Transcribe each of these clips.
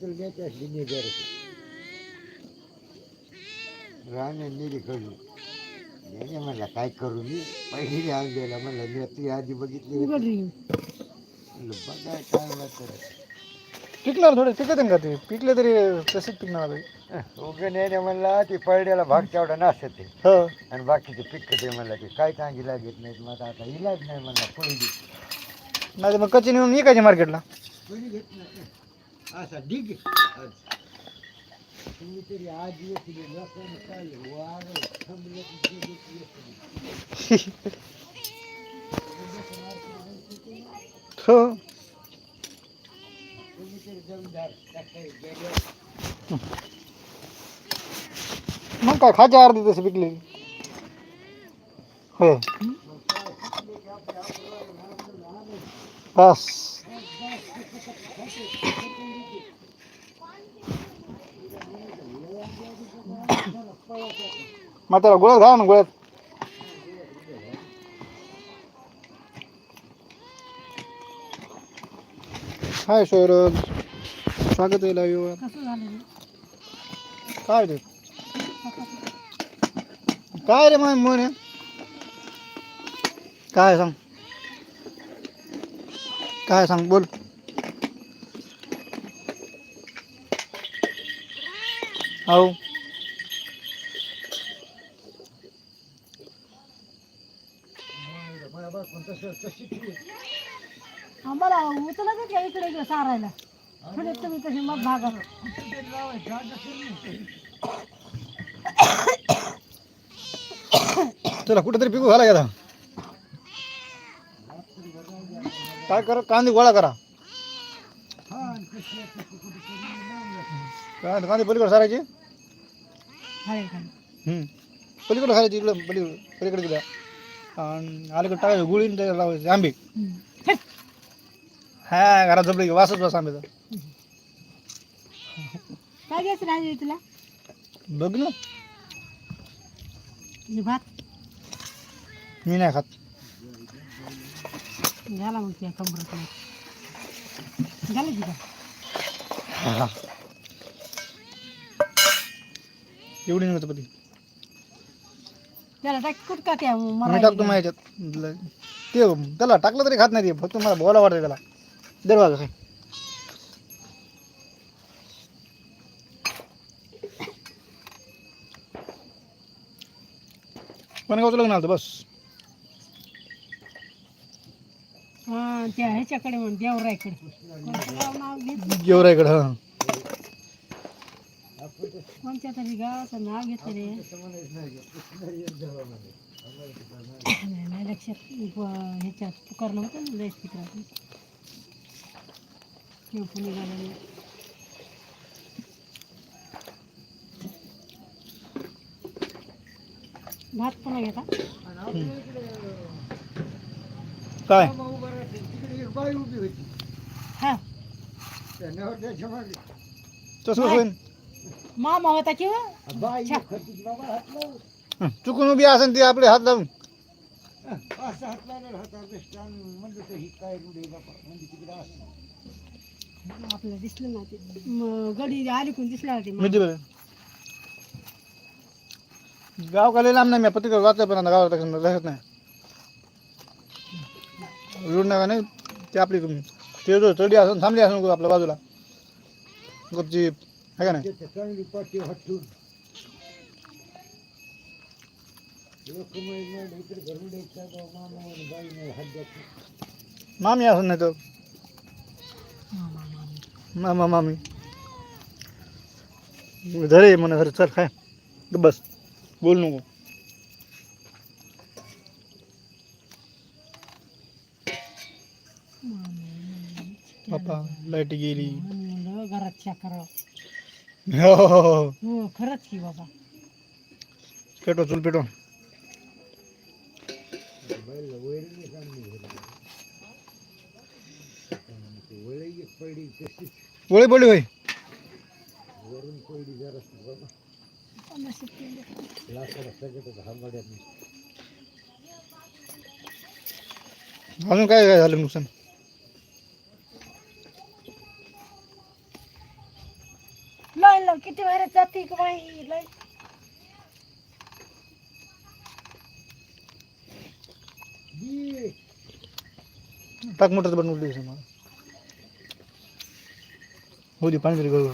तुला द्यायची असली निघार राहण्या निरी कडू नाही म्हणला काय करू मी? पहिली आणलेला म्हणलं मी ती आधी बघितली बघा काय वाटत पिकल्यावर थोडे पिकत का ते? पिकले तरी तसेच पिकणार. उगं नाही म्हणला ती पळड्याला भाग तेवढा नासत आहे. हो. आणि बाकीचे पिकते म्हणला ते काय चांगली लागत नाहीत मग आता इलाज नाही म्हणला पहिली नाही मग कच्ची नेऊन विकायचे मार्केटला. घेत असा आहे. आज. तुम्ही तरी आज येते लोकांनी काय वाढ. हो तुम्ही तरी गेले मग काय खायचे अर्धी तसे पिकले हो बस मग त्याला गोळ्यात घाला ना गोळ्यात हाय सौरभ स्वागत आहे लाईव्ह कसं झालं रे? काय रे काय रे मग मोने काय सांग काय सांग बोल हो आम्हाला उचलत का इकडे इकडे सारायला. थोडे तुम्ही तसे मग भागा. तुला कुठेतरी पिकू घाला गेला काय कर कांदे गोळा करा. काय कांदे पलीकडे सारायचे. पलीकडे खायचे इकडं पलीकडे पलीकडे गेल्या. आणि अलीकडे टाकायचं गुळी त्याला लावायचे आंबे हम्म. हा घरात झोपले की वासच वास आंब्याचा काय घ्यायचं राजे तुला बघ ना हे भात मी नाही खात झाला मग त्या कंबरत झालं की का एवढी नव्हतं पती त्याला टाक मी टाकतो माझ्या ह्याच्यात ते त्याला टाकलं तरी खात नाही ते फक्त मला बोला वाटतं त्याला. दरवाजा काय. पण गावचं लग्न आलं बस. हा त्या ह्याच्याकडे म्हण देवरायकडे. कोणतं गाव नाव घेत गेवराईकडं हां. कोणत्या तरी गावाचं नाव घेतलं रे. नाही नाही लक्षात ह्याच्यात पुकारलं होतं ना लयच पिकरात टेम्पो निघाला. भात पुन्हा घेता? काय? तिकडे एक बाई उभी होती हा. तसं होईन? मामा होता किंवा चुकून उभी असेल ती आपले हात लावून. असं हात लावलेला होता बेस्टान म्हणलं तर ही काय रुडे बाबा म्हणजे तिकडे असं. आपल्याला दिसलं ना ते. म, गडी आली कोण दिसला ना ते मी बरं गाव का लय लांब नाही मी पत्रिका वाचलं पण आता गावात लक्षात नाही. रोड नका नाही ते आपली ते जो चढी असून थांबली असून आपल्या बाजूला. गपची आहे का नाही? चांगली पाठी हटून लोक इकडे घरून द्यायचा मामा आणि बाई नाही हात द्यायचं मामी असून नाही तर मामा, मामा. धरे म्हणे घरी चल काय बस बोल नको बापा लाइट गेली घरात करावं हो. हो, खरंच की बाबा. पेटो चूल पेटो वळी बोली हांबाड्यात अजून काय काय झालं नुकसान? गेलं किती वाऱ्यात जाते की बाई लय. टाक मोटर बनवली मला हो दे पाणी तरी सोडलं.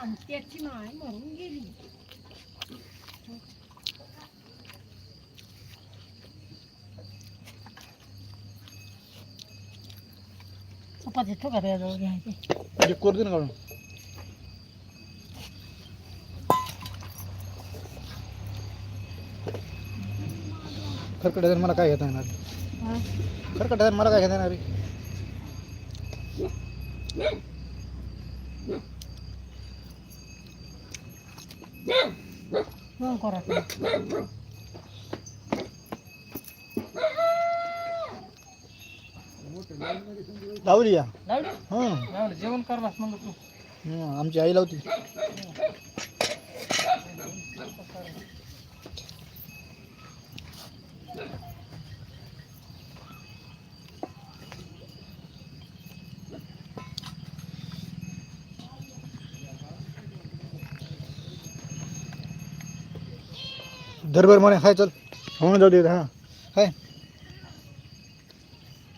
आणि त्याची नाही मरून गेली चपाती ठोका जवळ घ्यायचे. म्हणजे कोर दे ना काढून. खरकट मला काय घेता येणार? हा? खरकट मला काय घेता येणार? रे लावली या. लावली? हं. जेवण करलास मग तू. हं, आमची आई लावती. दरबार म्हणे हाय चल. हो जाऊ दे हा. हाय भुकेतलं आहे आदले करून कसं काय गौसेल शिकार जरा रोज खात नाही आज खाल्लं वारं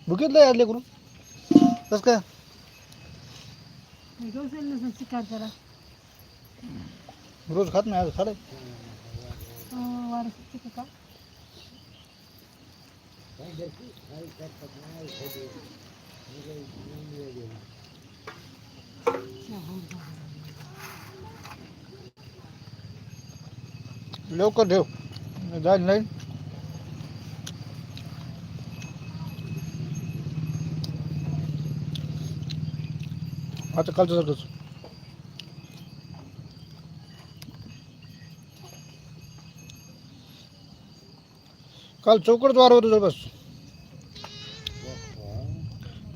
सुटते का काय करते? काय करतात? नाही खाते. मग काही नाही वगैरे. लवकर ठेव जाईल नाही आता कालचं सारखंच काल चौकडच वार होतो बस.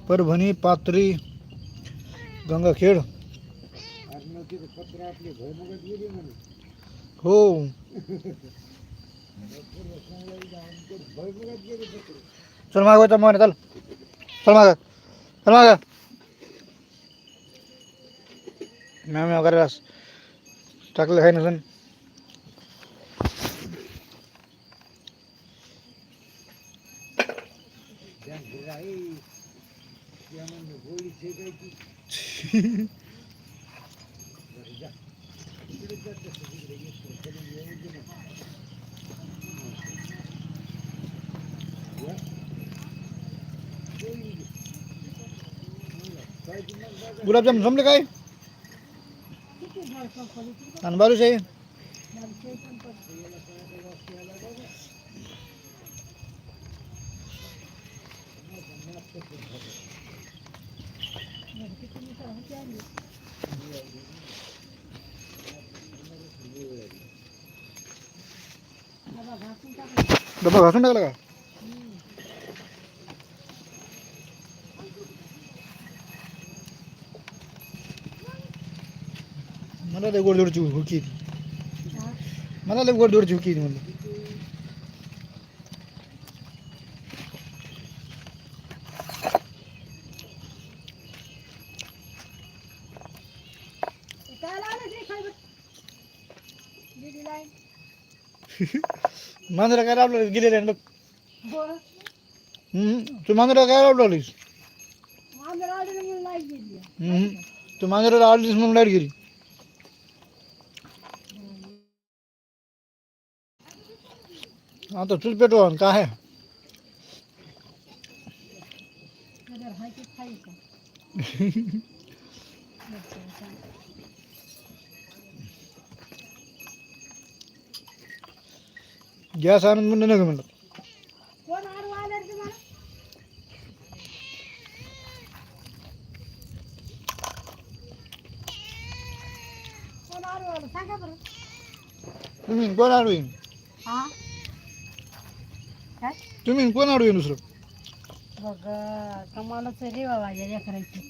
परभणी पात्री गंगाखेड. हो. चल मागवायचा माने चल. चल माग चल माग. मॅम वगैरे टाकलं काही नसून या. गुलाबजाम जमले काय किती झाड संपली किती आणि बालूशाही झाडचे संपली याला काय आता वास यायला बघा. माझं नाक तसंच झालं. किती मिनिटं होती आली डबा घासून टाकला डबा घासून टाकला का मला लय गोडधोडची हुकी येते हा. मला लय गोडधोडची हुकी येते म्हणलं काय लावलं ते खायला दीदी लाईन मांजरा काय लावलं गेलेले आहे ना बघ हो हम्म. तू मांजरा काय लावलीस माझं लावलं म्हणून लाइट गेली हम्म. तू मांजराला आवडलीस म्हणून लाइट गेली आता तुझ पेटवा काय आहे जर हाय की खाई का गॅस आणून म्हणलं नका म्हणलं कोण आडवा आलं रे तुम्हाला कोण आडवा आलं सांगा बरं तुम्ही कोण आडवी हा काय तुम्ही कोण आडवी दुसरं? बघ कमालच रे बाबा या लेकरांची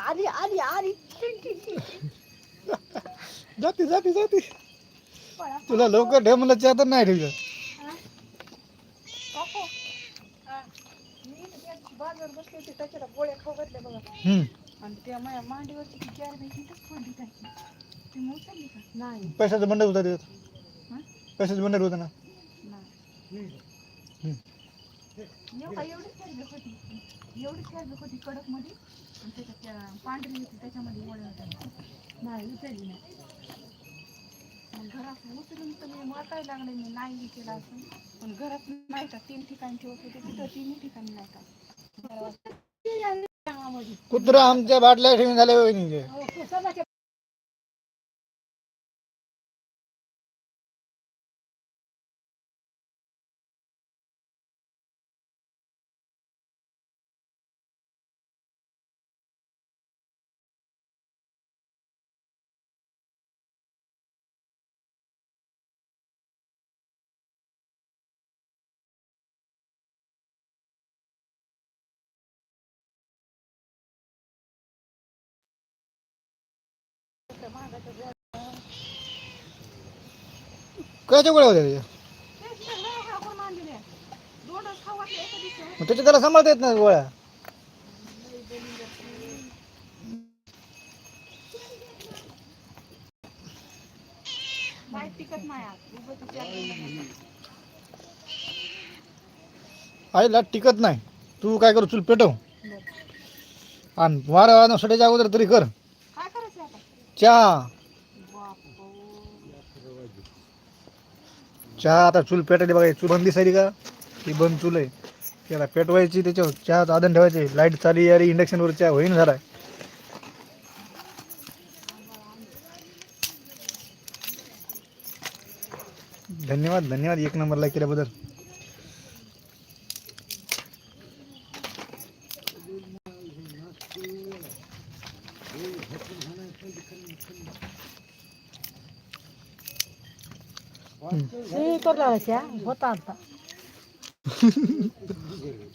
आली आली आली. जाते जाते जाते. तुला लवकर ठेव म्हणलं चहा तर नाही ठेवलं. बाजार बसले होते त्याच्याला गोळ्या खाऊ घातल्या बघा. हम्म. आणि त्या माझ्या मांडीवरची ती चार पडली काय नाही. पैशाचं बंडल होता त्याच्यात. हं? पैशाचं बंडल होतं ना. नाही. एवढा एवढीच फॅब्रिक होती. एवढीच फॅब्रिक होती कडकमध्ये आणि त्याच्यात त्या पांढरी होती त्याच्यामध्ये होत्या नाही उचलली नाही. मग घरात उचलून तर मी वाटायला लागले मी नाही हे केलं असं पण घरात नाही का? तीन ठिकाणी ठेवत होते. तिथं तिन्ही ठिकाणी नाही का? अंगामध्ये. कुत्रा आमच्या बाटल्या ठेवून झाल्या वहिनीचे कायच्या गोळ्या होत्या त्याच्या. मग त्याच्या त्याला सांभाळता येत नाही गोळ्या. आईला टिकत नाही तू काय कर चूल पेटव. आणि वारा सड्याच्या अगोदर तरी कर चहा चहा आता चूल पेटायली बघा चूल बंदी सारी का? ती बंद चूल आहे. त्याला पेटवायची त्याच्यावर चहा साधन ठेवायचे. लाइट चाली यारी इंडक्शनवर चहा होईन झाला. धन्यवाद धन्यवाद एक नंबरला केल्याबद्दल. करला होत्या होता आता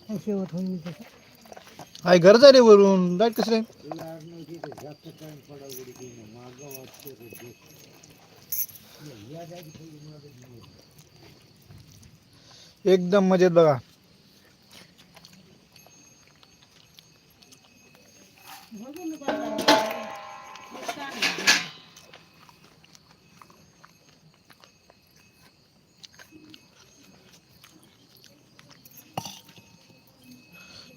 अशी होत होईल तसं. आई घर रे वरून. लाइट कसं आहे एकदम मजेत बघा.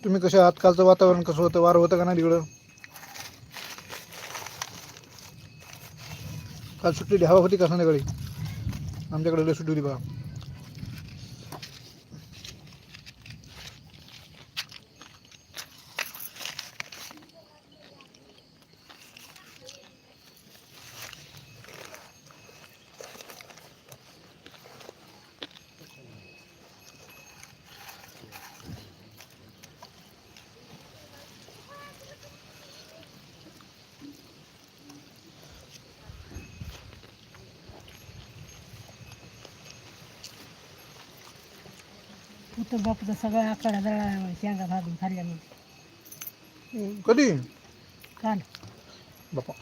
तुम्ही कसं आजकालचं वातावरण कसं होतं? वारं होतं का नाही तिकडं? काल सुट्टी हवा होती का संध्याकाळी? आमच्याकडे सुट्टी होती बा. उत्तर बापूचा सगळा आकडा जळा शेंगा भाजून खाल्ल्यामध्ये कधी? काल. बापा.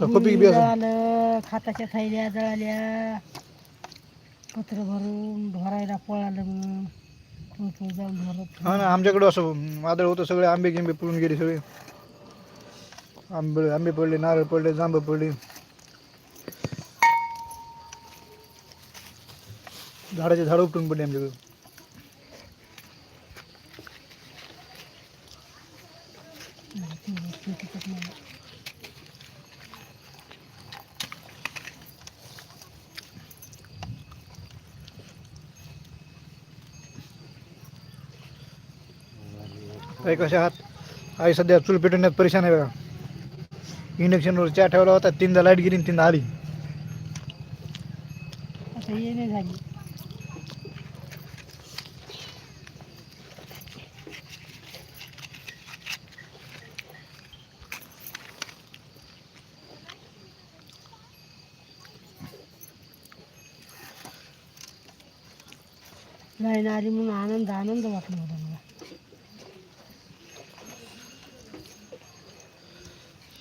कपी बी असं? जळालं खाताच्या थैल्या जळाल्या पत्र भरून भरायला पळालं मग. तो तो जाऊन भरत हा ना आमच्याकडे असं वादळ होतं सगळे आंबे गिंबे पडून गेले सगळे. आंबे आंबे पडले नारळ पडले जांब पडले. झाडाचे झाड उपटून पडले आमच्याकडे. काय काही कसे आहात? आई सध्या चूल पेटवण्यात परेशान आहे बघा. इंडक्शनवर चहा ठेवला होता तीनदा लाइट गेली तीनदा आली आता येणे झाली लाईन आली म्हणून आनंद आनंद वाटला होता मला.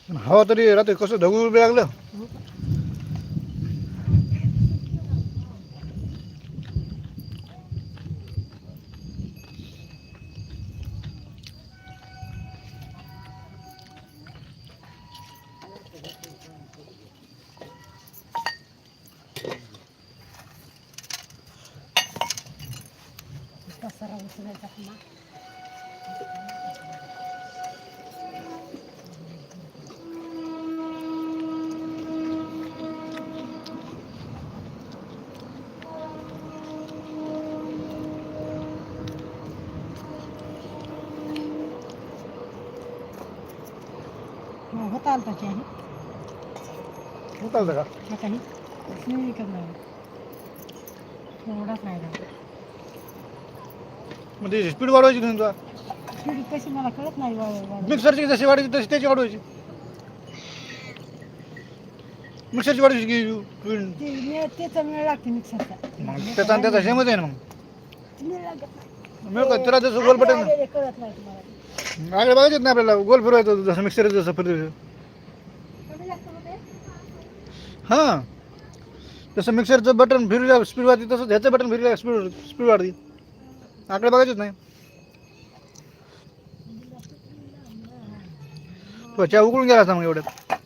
हवा तरी रात्री कसं ढगू लागलं. आहे. का? आता ही करणार एवढाच राहिला मग स्पीड वाढवायची तुम्ही तुला शिडी कशी मला कळत नाही मिक्सरची जशी वाढायची तशी त्याची वाढवायची. मिक्सरची वाढवायची की स्पीड ते मेळ त्याचा लागते मिक्सरचा मग त्याचा आणि त्याचा सेमच आहे ना मग. लागत नाही. का तुला जसं गोल बटन आलेले कळत नाही तुम्हाला. आगे बघायचं नाही आपल्याला गोल फिरवायचं जसं मिक्सर जसं फिरवायचं कमी जास्त होते हां. जसं मिक्सरचं बटन फिरलं स्पीड वाढते तसं ह्याचं बटन फिरलं स्पीड स्पीड वाढते आकडे बघायचंच नाही. तो चहा उकळून गेला असता मग एवढ्यात.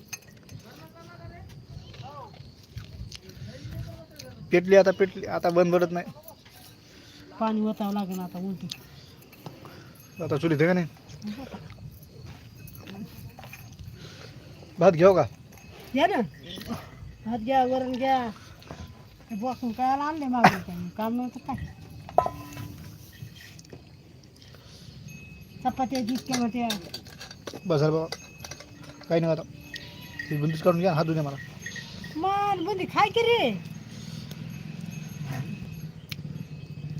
पेटली आता पेटली. आता बंद पडत नाही. पाणी ओतावं लागेल आता उलटी. आता चुलीत आहे का नाही? भात घेऊ का? या ना. हात घ्या वरण घ्या. ते बसून काय आणले मागून त्यांनी. काम नव्हतं काय? चपात्या जितक्या होत्या. बस झालं बाबा. काही नाही आता. ती बंदीच काढून घ्या हात धुण्या मला. मन बंदी खाय की रे?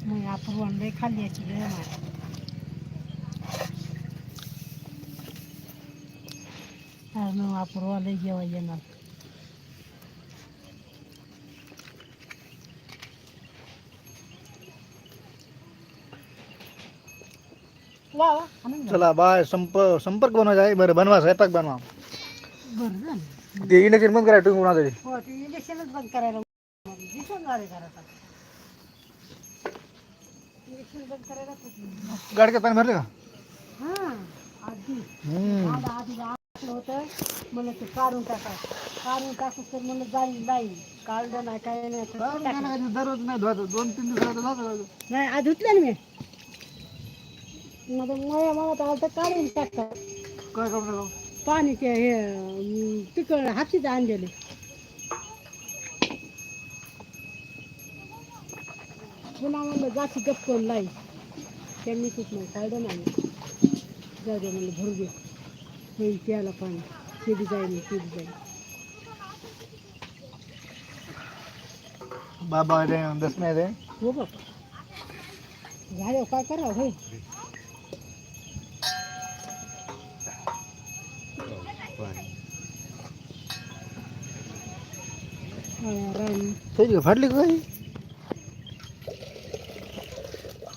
मग आपण वनडे खाल्ली याची रे मला आज मग आपण वाले जेव्हा येणार वा वा आनंद झाला. चला बाय संप संपर्क बनवायचा आहे बरं बनवा स्वयंपाक बनवा. बरं झालं. ते इंडक्शन बंद करायचं तुम्ही कोणातरी हो ते इंजेक्शनच बंद करायला दिसून झाले घरात इंजेक्शन बंद करायला कुठलं गाडक्यात पाणी भरले का? हां आधी. हम्म. मला आधी आणलं होतं. म्हणलं ते काढून टाका काढून टाकू तर म्हणलं जाईल जाईल. काढलं नाही काय नाही. तर टाकलं. दररोज नाही धुवायचं. दोन तीन धुवायचं. नाही आज धुतलं ना मी. मग मया मला तर आलं तर काढून टाकतात. काय करू नका पाणी ते हे तिकड हातीत आणलेले. पुन्हा म्हणलं जाती गप्प करून लाई. त्यांनी खूप नाही फायदा नाही. जाऊ दे म्हणलं भरू दे. होईल प्यायला पाणी. ते बी जाईल ते बी जाईल. बाबा ते दस नाही ते हो बाप झाल्यावर काय करावं होय पाणी हा, फाटली का काही?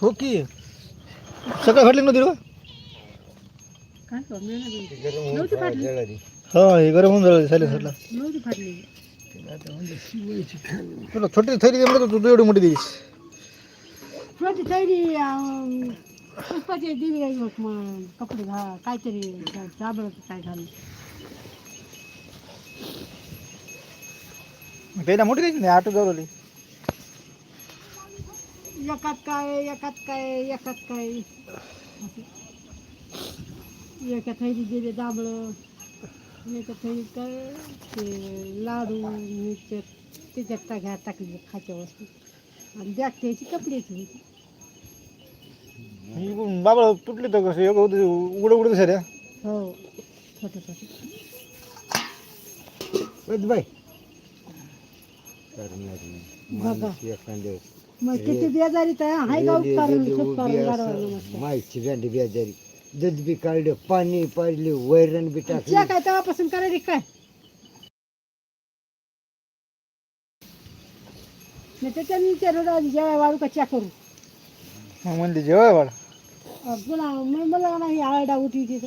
हो की. सकाळी फाटली नव्हती रे. हा हे गरम होऊन झालं सायलेन्स साईडला नव्हती फाटली. तुला छोटी थैली दे म्हणत होतो, तू एवढी मोठी दिलीस छोटी थैली पुष्पाची दिली कपडे घा काहीतरी काय झालं पहिला मोठी द्यायची नाही आठ जवळ एकात काय एकात काय एकात काय. एका थैली दिले दाबळं एका थैलीत काय ते लाडू मिरच्या त्याच्यात टाक्या टाकली खाच्या वस्तू. आणि बॅग त्याची कपड्याची होती. बाबा तुटली तर कसं एवढं होतं उघडं उघडं सर हो छोटं छोटं बाई. करणार नाही. बघा. माणूस एखाद्या मग किती बेजारी तर हाय गाव रेल्वे- कारण रेल्वे खूप उभी कारण असं गाडवायला मस्त माहिती झाली बेजारी दूध बी काढलं पाणी पाडले वैरण बी टाकली च्या काय तेव्हापासून करायला काय नाही त्याच्याने विचारलं आधी जेवाय वाढू का च्या करू मग म्हणते जेवाय वाढ पुन्हा मग मला नाही आळडा उठी तिथं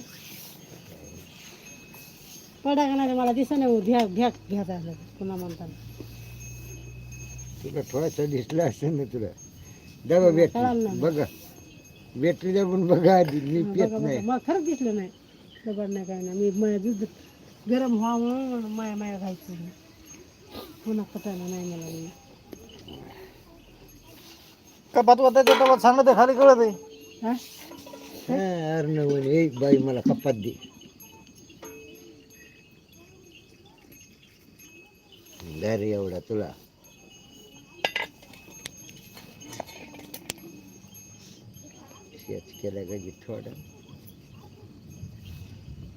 पडा का नाही मला दिसत नाही घ्यायचा पुन्हा म्हणताना तुला थोडासा दिसला असेल ना तुला दाबा बॅटरी कळालं नाही. बघा बॅटरी दाबून बघा आधी मी पेत बघा. नाही मला खरंच दिसलं नाही दगड नाही काय नाही मी म- दूध गरम व्हावं म्हणून माया माया घायचं नाही. पुन्हा पटायला नाही मला मी. का पातू आता ते तेव्हा सांगलं ते खाली कळत आहे हा? हा अर्णव म्हणे, एक बाई मला कपात दे दर एवढा तुला शेत केला का की थोडा?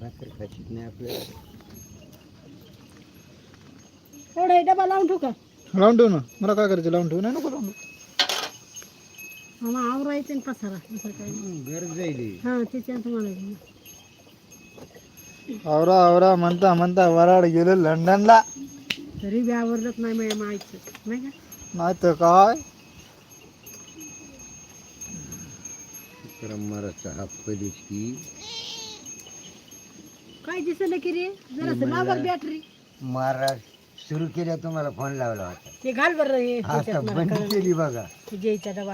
भाकर खाशीत नाही आपल्याला? एवढा हे डबा लावून ठेवू का? लावून ठेव ना. मला काय करायचं? लावून ठेव. नाही नको लावून ठेवू. मला आवरायचं आणि पसारा. दुसरं काही नाही. हम्म, गरज जाईल ही. हा त्याच्या तुम्हाला आवरा आवरा म्हणता म्हणता वराड गेलं लंडनला. तरी बी आवरलंच नाही माझ्या मायचं नाही का? नाही तर काय? क्रमाराचा हा पलीची काय दिसलं की रे? जरा बॅटरी. महाराज सुरू केल्या तुम्हाला फोन लावला होता. ते घाल बरं हे आता त्याच्यात मला बंद कळलं. केली बघा. ते जयचा डबा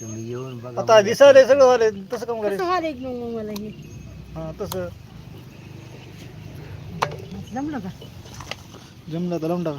तुम्ही येऊन बघा आता दिसायला सगळं झाले तसं काम कसं करायचं एक मग मला हे. हा तसं. जमलं का? जमलं तर लावून टाका.